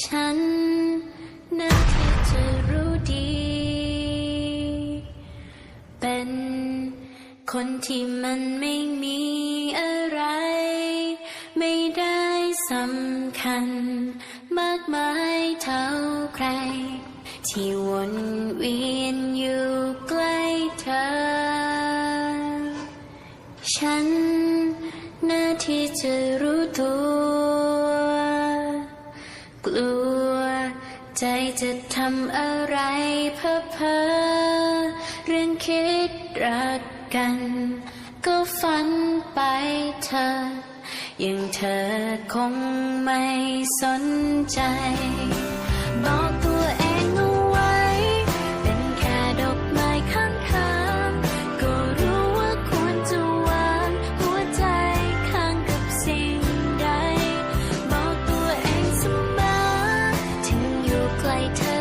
ฉันน่าที่จะรู้ดี เป็นคนที่มันไม่มีอะไร ไม่ได้สำคัญ มากมายเท่าใคร ที่วนเวียนอยู่ใกล้เธอ ฉันน่าที่จะรู้ตัว กลัว ใจจะทำอะไรเพ้อเพอเรื่องคิดรักกัน ก็ฝันไปเธอยังเธอคงไม่สนใจ 爱他